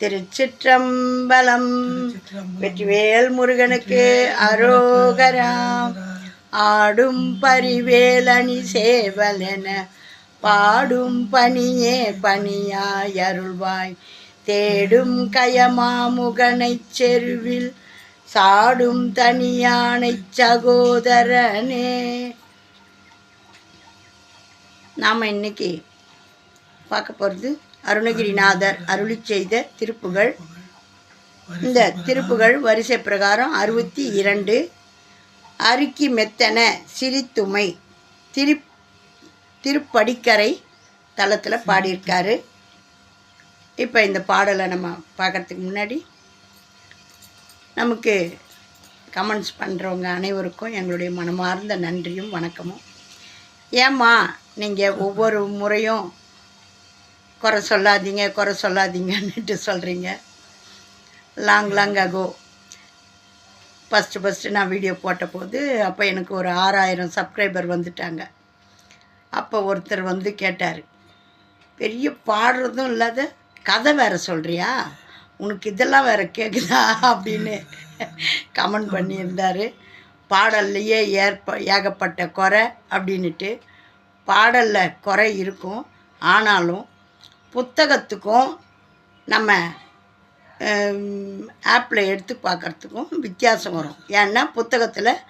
திருச்சிற்றம்பலம். வெற்றிவேல் முருகனுக்கு அரோகராம் ஆடும் பரிவேலணி சேவலென பாடும் பணியே பணியாய் அருள்வாய். தேடும் கயமாமுகனைச் செருவில் சாடும் தனியானைச் சகோதரனே. நாம் இன்னைக்கு பார்க்க போகிறது அருணகிரிநாதர் அருளி செய்த திருப்புகள். இந்த திருப்புகள் வரிசை பிரகாரம் அறுபத்தி இரண்டு. அருக்கி மெத்தன சிரித்துமை. திரு திருப்படிக்கரை தளத்தில் பாடியிருக்காரு. இப்போ இந்த பாடலை நம்ம பார்க்கறதுக்கு முன்னாடி நமக்கு கமெண்ட்ஸ் பண்ணுறவங்க அனைவருக்கும் எங்களுடைய மனமார்ந்த நன்றியும் வணக்கமும். ஏம்மா நீங்கள் ஒவ்வொரு முறையும் குறை சொல்லாதீங்க குறை சொல்லாதீங்கன்னுட்டு சொல்கிறீங்க long long ago first first நான் வீடியோ போட்ட போது அப்போ எனக்கு ஒரு ஆறாயிரம் சப்ஸ்கிரைபர் வந்துட்டாங்க. அப்போ ஒருத்தர் வந்து கேட்டார் பெரிய பாடுறதும் இல்லாத கதை வேறு சொல்கிறியா உனக்கு இதெல்லாம் வேறு கேட்குதா அப்படின்னு கமெண்ட் பண்ணியிருந்தார். பாடல்லையே ஏற்ப ஏகப்பட்ட குறை அப்படின்ட்டு பாடலில் குறை இருக்கும் ஆனாலும் புத்தகத்துக்கும் நம்ம ஆப்பில் எடுத்து பார்க்குறதுக்கும் வித்தியாசம் வரும். ஏன்னா புத்தகத்தில்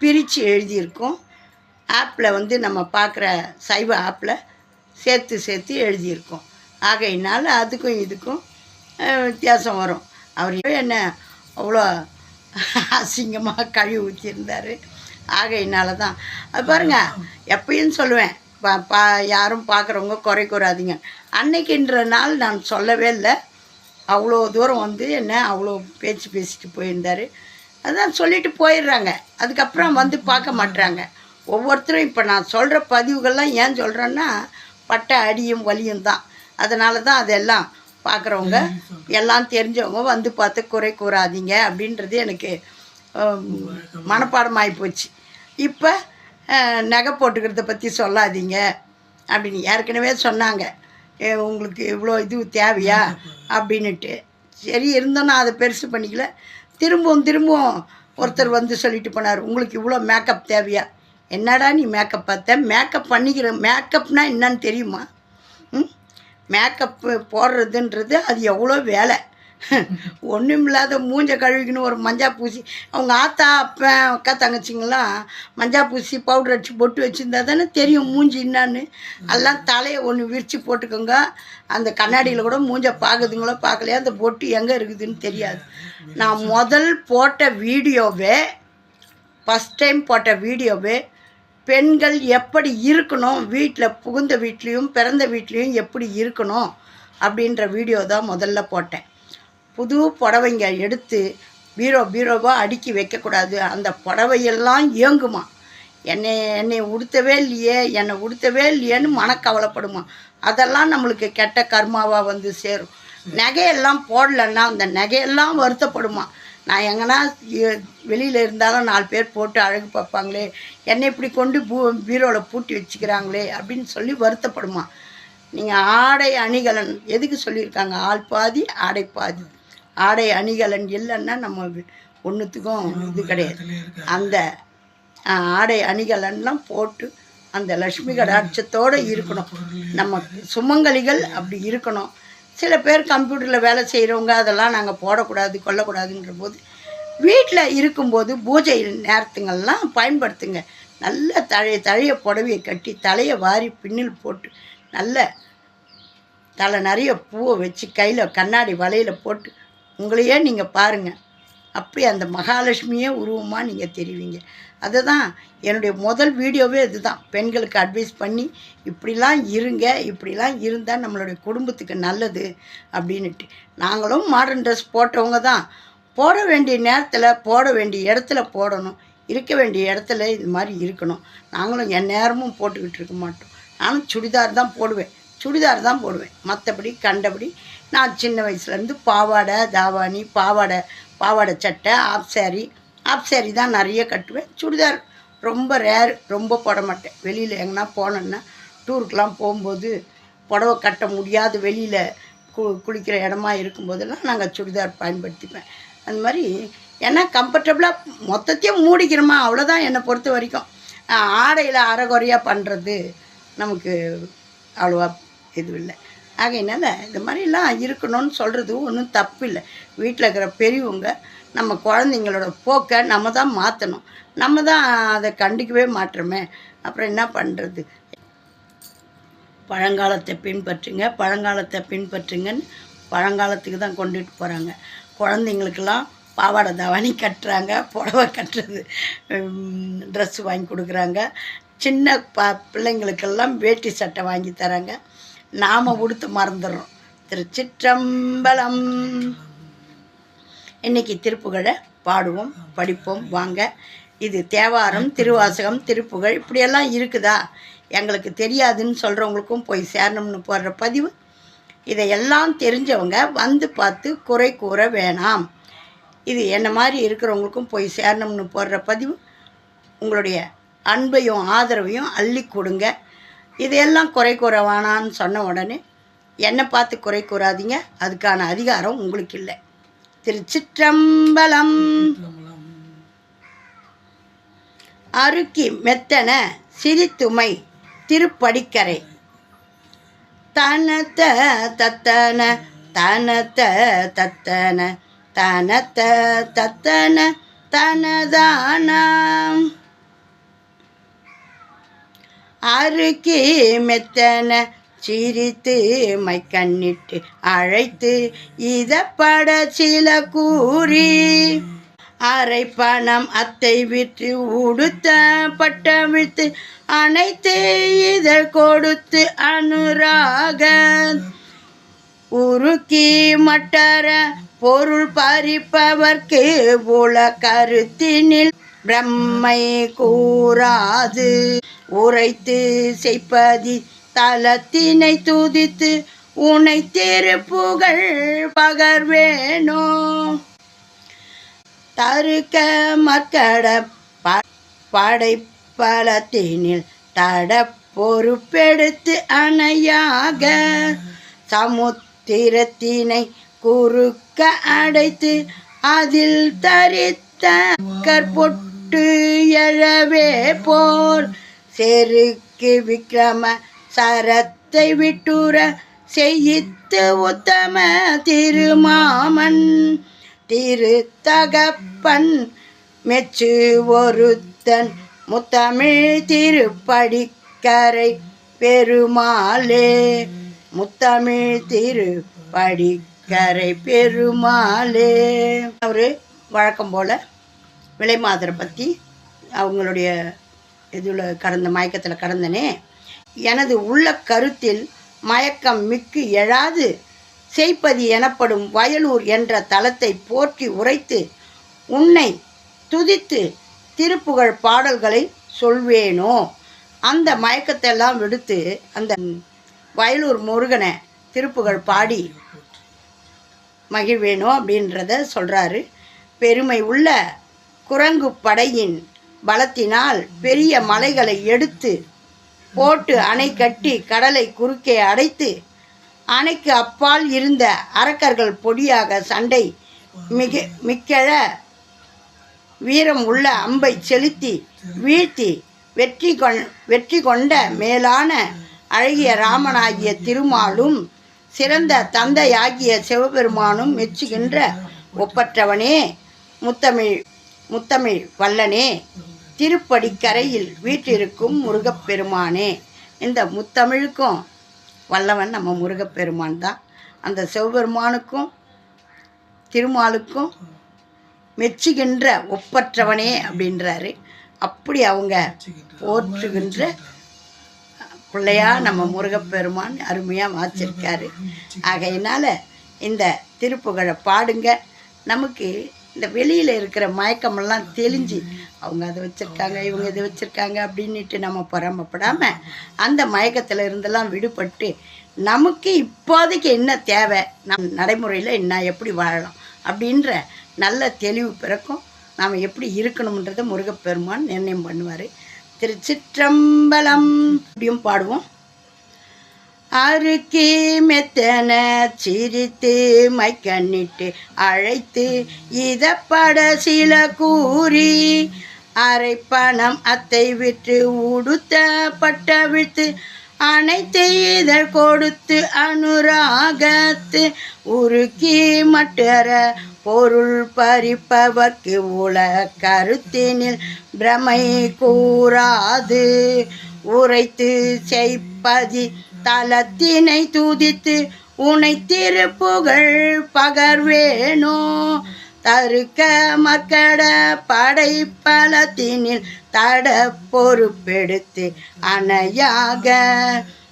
பிரித்து எழுதியிருக்கும். ஆப்பில் வந்து நம்ம பார்க்குற சைவ ஆப்பில் சேர்த்து சேர்த்து எழுதியிருக்கோம். ஆகையினால் அதுக்கும் இதுக்கும் வித்தியாசம் வரும். அவர் என்ன அவ்வளோ அசிங்கமாக கழுவி ஊற்றியிருந்தார் ஆகையினால தான். அது பாருங்க எப்பயும் சொல்லுவேன் பா பா யாரும் பார்க்குறவங்க குறை கூறாதீங்க. அன்னைக்குன்ற நாள் நான் சொல்லவே இல்லை. அவ்வளோ தூரம் வந்து என்ன அவ்வளோ பேச்சு பேசிட்டு போயிருந்தார். அதான் சொல்லிட்டு போயிடுறாங்க. அதுக்கப்புறம் வந்து பார்க்க மாட்றாங்க. ஒவ்வொருத்தரும் இப்போ நான் சொல்கிற பதிவுகள்லாம் ஏன் சொல்கிறேன்னா பட்ட அடியும் வலியும் தான். அதனால தான் அதெல்லாம் பார்க்குறவங்க எல்லாம் தெரிஞ்சவங்க வந்து பார்த்து குறை கூறாதீங்க அப்படின்றது எனக்கு மனப்பாடமாகி போச்சு. இப்போ நகை போட்டுக்கிறத பற்றி சொல்லாதீங்க அப்படின்னு ஏற்கனவே சொன்னாங்க. உங்களுக்கு இவ்வளோ இது தேவையா? அப்படின்னுட்டு. சரி இருந்தோம் நான் அதை பெருசு பண்ணிக்கல. திரும்பவும் திரும்பவும் ஒருத்தர் வந்து சொல்லிட்டு போனார் உங்களுக்கு இவ்வளோ மேக்கப் தேவையா? என்னடா நீ மேக்கப் பார்த்த? மேக்கப் பண்ணிக்கிற மேக்கப்னா என்னன்னு தெரியுமா? ம்? மேக்கப்பு போடுறதுன்றது அது எவ்வளோ வேலை? ஒன்றும் இல்லாத மூஞ்ச கழுவிக்கணும் ஒரு மஞ்சா பூசி அவங்க ஆத்தா அப்பன் அக்கா தங்கச்சிங்கெல்லாம் மஞ்சா பூசி பவுடர் அடிச்சு பொட்டு வச்சுருந்தா தானே தெரியும் மூஞ்சி என்னான்னு. எல்லாம் தலையை ஒன்று விரித்து போட்டுக்கோங்க. அந்த கண்ணாடியில் கூட மூஞ்ச பார்க்குதுங்களோ பார்க்கலையா அந்த பொட்டு எங்கே இருக்குதுன்னு தெரியாது. நான் முதல் போட்ட வீடியோவே ஃபஸ்ட் டைம் போட்ட வீடியோவே பெண்கள் எப்படி இருக்கணும் வீட்டில் புகுந்த வீட்லேயும் பிறந்த வீட்லேயும் எப்படி இருக்கணும் அப்படின்ற வீடியோ தான் முதல்ல போட்டேன். புது புடவைங்க எடுத்து பீரோ பீரோவாக அடுக்கி வைக்கக்கூடாது. அந்த புடவையெல்லாம் இயங்குமா என்னை என்னை உடுத்தவே இல்லையே என்னை உடுத்தவே இல்லையேன்னு மனக்கவலைப்படுமா? அதெல்லாம் நம்மளுக்கு கெட்ட கர்மாவாக வந்து சேரும். நகையெல்லாம் போடலன்னா அந்த நகையெல்லாம் வருத்தப்படுமா? நான் எங்கன்னா வெளியில் இருந்தாலும் நாலு பேர் போட்டு அழகு பார்ப்பாங்களே என்னை இப்படி கொண்டு பூ பீரோவில் பூட்டி வச்சுக்கிறாங்களே அப்படின்னு சொல்லி வருத்தப்படுமா? நீங்கள் ஆடை அணிகலன் எதுக்கு சொல்லியிருக்காங்க? ஆள் பாதி ஆடை பாதி. ஆடை அணிகலன் இல்லைன்னா நம்ம ஒன்றுத்துக்கும் இது கிடையாது. அந்த ஆடை அணிகலன்லாம் போட்டு அந்த லக்ஷ்மி கடாட்சத்தோடு இருக்கணும். நம்ம சுமங்கலிகள் அப்படி இருக்கணும். சில பேர் கம்ப்யூட்டரில் வேலை செய்கிறவங்க அதெல்லாம் நாங்கள் போடக்கூடாது கொல்லக்கூடாதுன்ற போது வீட்டில் இருக்கும்போது பூஜை நேரத்துங்கள்லாம் பயன்படுத்துங்க. நல்ல தழைய தழைய புடவையை கட்டி தலையை வாரி பின்னில் போட்டு நல்ல தலை நிறைய பூவை வச்சு கையில் கண்ணாடி வலையில் போட்டு உங்களையே நீங்கள் பாருங்கள் அப்படி அந்த மகாலட்சுமியே உருவமாக நீங்கள் தெரிவிங்க. அதுதான் என்னுடைய முதல் வீடியோவே இதுதான். பெண்களுக்கு அட்வைஸ் பண்ணி இப்படிலாம் இருங்க இப்படிலாம் இருந்தால் நம்மளுடைய குடும்பத்துக்கு நல்லது அப்படின்னுட்டு. நாங்களும் மாடர்ன் ட்ரெஸ் போட்டவங்க தான். போட வேண்டிய நேரத்தில் போட வேண்டிய இடத்துல போடணும். இருக்க வேண்டிய இடத்துல இது மாதிரி இருக்கணும். நாங்களும் என் நேரமும் போட்டுக்கிட்டு இருக்க மாட்டோம். நானும் சுடிதார் தான் போடுவேன். சுடிதார் தான் போடுவேன். மற்றபடி கண்டபடி நான் சின்ன வயசுலேருந்து பாவாடை தாவாணி பாவாடை பாவாடை சட்டை ஆஃப் சாரி ஆஃப் சாரி தான் நிறைய கட்டுவேன். சுடிதார் ரொம்ப ரேர் ரொம்ப போட மாட்டேன். வெளியில் எங்கன்னா போனேன்னா டூருக்கெலாம் போகும்போது புடவை கட்ட முடியாத வெளியில் கு குளிக்கிற இடமா இருக்கும்போதெல்லாம் நாங்கள் சுடிதார் பயன்படுத்திப்பேன். அந்த மாதிரி ஏன்னா கம்ஃபர்டபுளாக மொத்தத்தையும் மூடிக்கிறோமா? அவ்வளோதான் என்னை பொறுத்த வரைக்கும். ஆடையில் அறகுறையாக பண்ணுறது நமக்கு அவ்வளோவா இது இல்லை. ஆகையினால இந்த மாதிரிலாம் இருக்கணும்னு சொல்கிறது ஒன்றும் தப்பு இல்லை வீட்டில் இருக்கிற பெரியவங்க நம்ம குழந்தைங்களோட போக்கை நம்ம தான் மாற்றணும் நம்ம தான் அதை கண்டுக்கவே மாட்டுறோமே அப்புறம் என்ன பண்ணுறது பழங்காலத்தை பின்பற்றுங்க பழங்காலத்தை பின்பற்றுங்கன்னு பழங்காலத்துக்கு தான் கொண்டுட்டு போகிறாங்க குழந்தைங்களுக்கெல்லாம் பாவாடை தவணி கட்டுறாங்க புடவை கட்டுறது ட்ரெஸ்ஸு வாங்கி கொடுக்குறாங்க. சின்ன ப பிள்ளைங்களுக்கெல்லாம் வேட்டி சட்டை வாங்கி தராங்க. நாம் உடுத்து மறந்துடுறோம். திருச்சிற்றம்பலம். இன்னைக்கு திருப்புகழை பாடுவோம் படிப்போம் வாங்க. இது தேவாரம் திருவாசகம் திருப்புகழ் இப்படியெல்லாம் இருக்குதா? எங்களுக்கு தெரியாதுன்னு சொல்கிறவங்களுக்கும் போய் சேரணும்னு போடுற பதிவு. இதையெல்லாம் தெரிஞ்சவங்க வந்து பார்த்து குறை கூற வேணாம். இது என்ன மாதிரி இருக்கிறவங்களுக்கும் போய் சேரணும்னு போடுற பதிவு. உங்களுடைய அன்பையும் ஆதரவையும் அள்ளி கொடுங்க. இதையெல்லாம் குறை கூற வேணான்னு சொன்ன உடனே என்னை பார்த்து குறை கூறாதீங்க. அதுக்கான அதிகாரம் உங்களுக்கு இல்லை. திருச்சிற்றம்பலம். அருக்கி மெத்தன சிரித்துமை திருப்படிக்கரை. தனத்த தத்தன தனத்த தத்தன தனத்த தத்தன தனதானாம் அருக்கி மெத்தன சிரித்து மை கண்ணிட்டு அழைத்து இதப்பட சில கூறி. அரை பணம் அத்தை விற்று உடுத்த பட்டமிழ்த்து அனைத்து இதழ் கொடுத்து அனுராக. உருக்கி மட்டர பொருள் பறிப்பவர்க்கு உல கருத்தினில் பிரம்மை கூறாது. உரைத்து செய்ப்பதி தலத்தினை துதித்து உனை திருப்புகழ் பகர்வேணோ தருக்க மக்கட ப- படைப்பலத்தினில் தட பொறுப்பெடுத்து அணையாக சமுத்திரத்தினை குறுக்க அடைத்து அதில் தரித்த விட்டு எழவே போல் செருக்கு விக்ரம சரத்தை விட்டுற செய்யித்து உத்தம திருமாமன். திருத்தகப்பன் மெச்சு ஒருத்தன் முத்தமிழ் திருப்படிக்கரை பெருமாளே. முத்தமிழ் திருப்படிக்கரை பெருமாளே. அவர் வழக்கம் போல் விலை மாதரை பற்றி அவங்களுடைய இதில் கடந்த மயக்கத்தில் கடந்தனே. எனது உள்ள கருத்தில் மயக்கம் மிக்கு எழாது. செய்ப்பதி எனப்படும் வயலூர் என்ற தலத்தை போற்றி உரைத்து உன்னை துதித்து திருப்புகழ் பாடல்களை சொல்வேனோ? அந்த மயக்கத்தெல்லாம் விடுத்து அந்த வயலூர் முருகனை திருப்புகழ் பாடி மகிழ்வேனோ அப்படின்றத சொல்கிறாரு பெருமை உள்ள குரங்கு படையின் பலத்தினால் பெரிய மலைகளை எடுத்து போட்டு அணை கட்டி கடலை குறுக்கே அடைத்து அணைக்கு அப்பால் இருந்த அரக்கர்கள் பொடியாக சண்டை மிக மிக்கழ வீரம் உள்ள அம்பை செலுத்தி வீழ்த்தி வெற்றி கொண் வெற்றி கொண்ட மேலான அழகிய ராமனாகிய திருமாலும் சிறந்த தந்தையாகிய சிவபெருமானும் மெச்சுகின்ற ஒப்பற்றவனே. முத்தமிழ் முத்தமிழ் வல்லனே திருப்படிக்கரையில் வீட்டிருக்கும் முருகப்பெருமானே. இந்த முத்தமிழுக்கும் வல்லவன் நம்ம முருகப்பெருமான் தான். அந்த சிவபெருமானுக்கும் திருமாலுக்கும் மெச்சுகின்ற ஒப்பற்றவனே அப்படின்றாரு. அப்படி அவங்க போற்றுகின்ற பிள்ளையா நம்ம முருகப்பெருமான் அருமையாக வாச்சிருக்காரு ஆகையினால இந்த திருப்புகழை பாடுங்க. நமக்கு இந்த வெளியில் இருக்கிற மயக்கமெல்லாம் தெளிஞ்சு அவங்க அதை வச்சுருக்காங்க இவங்க இதை வச்சுருக்காங்க அப்படின்னுட்டு நம்ம பொறாமப்படாமல் அந்த மயக்கத்தில் இருந்தெல்லாம் விடுபட்டு நமக்கு இப்போதைக்கு என்ன தேவை? நம் நடைமுறையில் என்ன? எப்படி வாழலாம்? அப்படின்ற நல்ல தெளிவு பிறக்கும். நாம் எப்படி இருக்கணுன்றதை முருகப்பெருமான் நிர்ணயம் பண்ணுவார். திருச்சிற்றம்பலம் அப்படியும் பாடுவோம். அருக்கி மெத்தன சிரித்து மைக்கண்ணிட்டு அழைத்து இதப்பட சில கூறி அரை பணம் அத்தை விற்று உடுத்த பட்ட விட்டு அனைத்து இதழ் கொடுத்து அனுராகத்து உருக்கி மட்டர பொருள் பறிப்பவர்க்கு உல கருத்தினில் பிரமை கூறாது உரைத்து செய்ப்பதி தலத்தினை துதித்து உனை திருப்புகழ் பகர்வேனோ. தருக்க மக்கட படைப்பலத்தினில் தட பொறுப்பெடுத்து அணையாக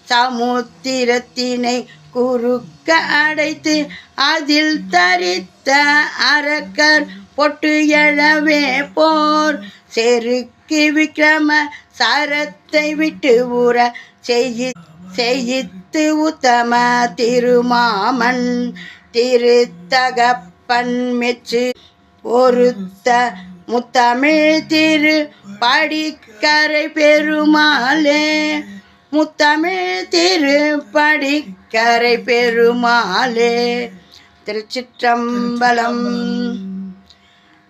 சமுத்திரத்தினை குறுக்க அடைத்து அதில் தரித்த அரக்கர் பொட்டு எழவே போர். செருக்கு விக்ரம சரத்தை விட்டு ஊற செய்யி செய்யித்து உத்தம திருமாமன் திருத்தகப்பன் மெச்சு பொருத்த முத்தமிழ் திரு படிக்கரை பெருமாளே. முத்தமிழ் திரு படிக்கரை பெருமாளே. திருச்சிற்றம்பலம்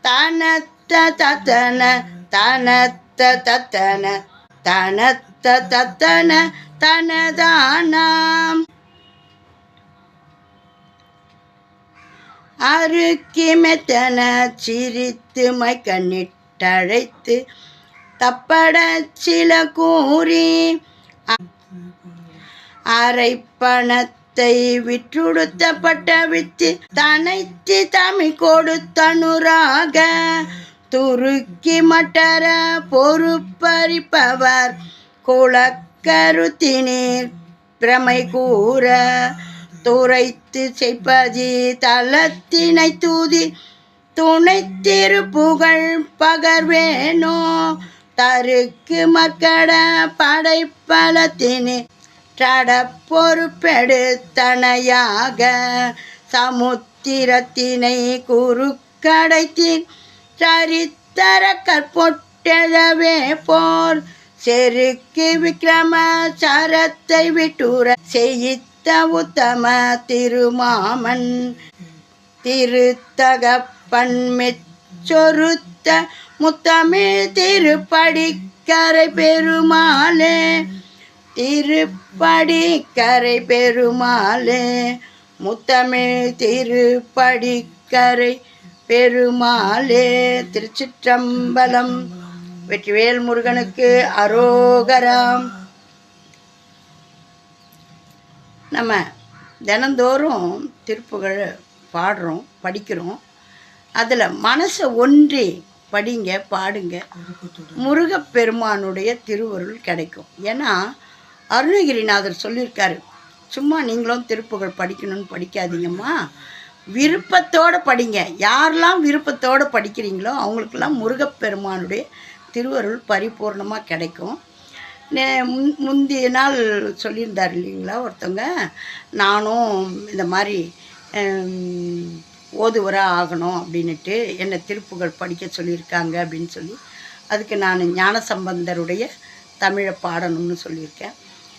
தனத்த தத்தன தனத்த தத்தன தனத்த தத்தன தனதானாம். அருக்கி மெத்தன சிரித்து மைக்கண்ணிட்டழைத்து தப்பட சில கூறி அரை பணத்தை விற்றுடுத்தப்பட்ட வித்து தனைத்து தமிழ் கொடுத்தனுராக துருக்கி மட்டர பொறுப்பறிப்பவர் கருத்தினீர். பிரமை கூற துரைத்து செய்ப்பதி தளத்தினை தூதி துணை திருப்புகழ் பகர்வேனோ. தருக்கு மக்கட படைப்பலத்தினே டட பொறுப்பெடுத்தனையாக சமுத்திரத்தினை குறுக்கடைத்தின் சரித்தர கற்பொட்டெழவே போர் செருக்கு விக்ரம சரத்தை விட்டுற செய்யித்த உத்தம திருமாமன். திருத்தகப்பன் மெச்சொருத்த முத்தமிழ் திருப்படிக்கரை பெருமாளே. திருப்படிக்கரை பெருமாளே முத்தமிழ் திருப்படிக்கரை பெருமாளே. திருச்சிற்றம்பலம் வெற்றிவேல் முருகனுக்கு அரோகரம். நம்ம தினந்தோறும் திருப்புகழ் பாடுறோம் படிக்கிறோம். அதில் மனசை ஒன்றி படிங்க பாடுங்க. முருகப்பெருமானுடைய திருவருள் கிடைக்கும். ஏன்னா அருணகிரிநாதர் சொல்லியிருக்காரு சும்மா நீங்களும் திருப்புகழ் படிக்கணும்னு படிக்காதீங்கம்மா. விருப்பத்தோடு படிங்க. யாரெல்லாம் விருப்பத்தோடு படிக்கிறீங்களோ அவங்களுக்கெல்லாம் முருகப்பெருமானுடைய திருவருள் பரிபூர்ணமாக கிடைக்கும். நே- முன்- முந்தைய நாள் சொல்லியிருந்தார் இல்லைங்களா ஒருத்தவங்க நானும் இந்த மாதிரி ஓதுவராக ஆகணும் அப்படின்னுட்டு என்னை திருப்புகள் படிக்க சொல்லியிருக்காங்க அப்படின்னு சொல்லி அதுக்கு நான் ஞானசம்பந்தருடைய தமிழை பாடணும்னு சொல்லியிருக்கேன்.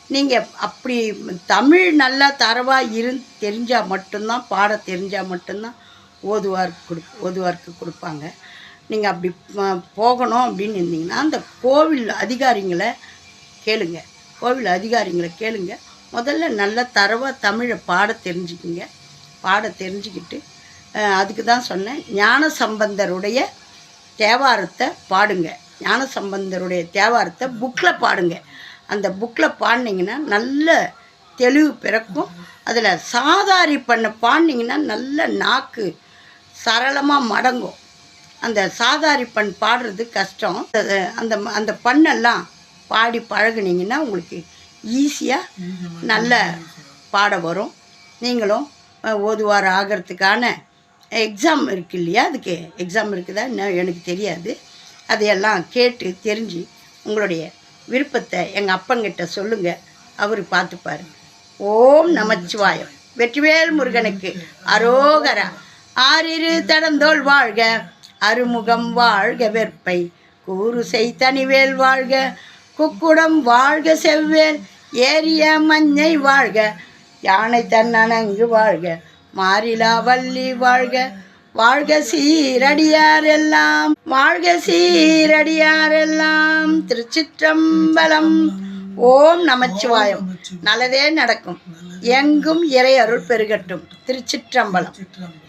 நீங்கள் அப்படி தமிழ் நல்லா தரவாக இருந் தெரிஞ்சால் மட்டும்தான் பாட தெரிஞ்சால் மட்டும்தான் ஓதுவார்க்கு கொடு ஓதுவார்க்கு கொடுப்பாங்க. நீங்கள் அப்படி போகணும் அப்படின்னு இருந்தீங்கன்னா அந்த கோவில் அதிகாரிங்களை கேளுங்க. கோவில் அதிகாரிங்களை கேளுங்க. முதல்ல நல்ல தரவாக தமிழை பாட தெரிஞ்சுக்குங்க. பாட தெரிஞ்சுக்கிட்டு அதுக்கு தான் சொன்னேன். ஞான சம்பந்தருடைய தேவாரத்தை பாடுங்க. ஞான சம்பந்தருடைய தேவாரத்தை புக்கில் பாடுங்க. அந்த புக்கில் பாடினீங்கன்னா நல்ல தெளிவு பிறக்கும். அதில் சாதாரி பண்ண பாடினீங்கன்னா நல்ல நாக்கு சரளமாக மடங்கும். அந்த சாதாரி பண் பாடுறது கஷ்டம். அந்த அந்த பண்ணெல்லாம் பாடி பழகுனீங்கன்னா உங்களுக்கு ஈஸியாக நல்ல பாட வரும். நீங்களும் ஒரு ஓதுவார் ஆகிறதுக்கான எக்ஸாம் இருக்கு இல்லையா? அதுக்கு எக்ஸாம் இருக்குதா? இன்னும் எனக்கு தெரியாது. அதையெல்லாம் கேட்டு தெரிஞ்சு உங்களுடைய விருப்பத்தை எங்கள் அப்பங்கிட்ட சொல்லுங்கள் அவர் பார்த்துப்பாரு. ஓம் நமச்சிவாயம். வெற்றிவேல் முருகனுக்கு அரோகரா. ஆறிரு தடந்தோள் வாழ்க. அருமுகம் வாழ்க வெற்பை. கூறுசை தனிவேல் வாழ்க. குக்குடம் வாழ்க செவ்வேல். ஏரிய மஞ்சை வாழ்க. யானை தன்னணங்கு வாழ்க. மாறிலா வள்ளி வாழ்க. வாழ்க சீரடியார் எல்லாம். வாழ்க சீரடியார் எல்லாம். திருச்சிற்றம்பலம். ஓம் நமச்சிவாயம். நல்லதே நடக்கும். எங்கும் இறை அருள் பெருகட்டும். திருச்சிற்றம்பலம். சிற்றம்பலம்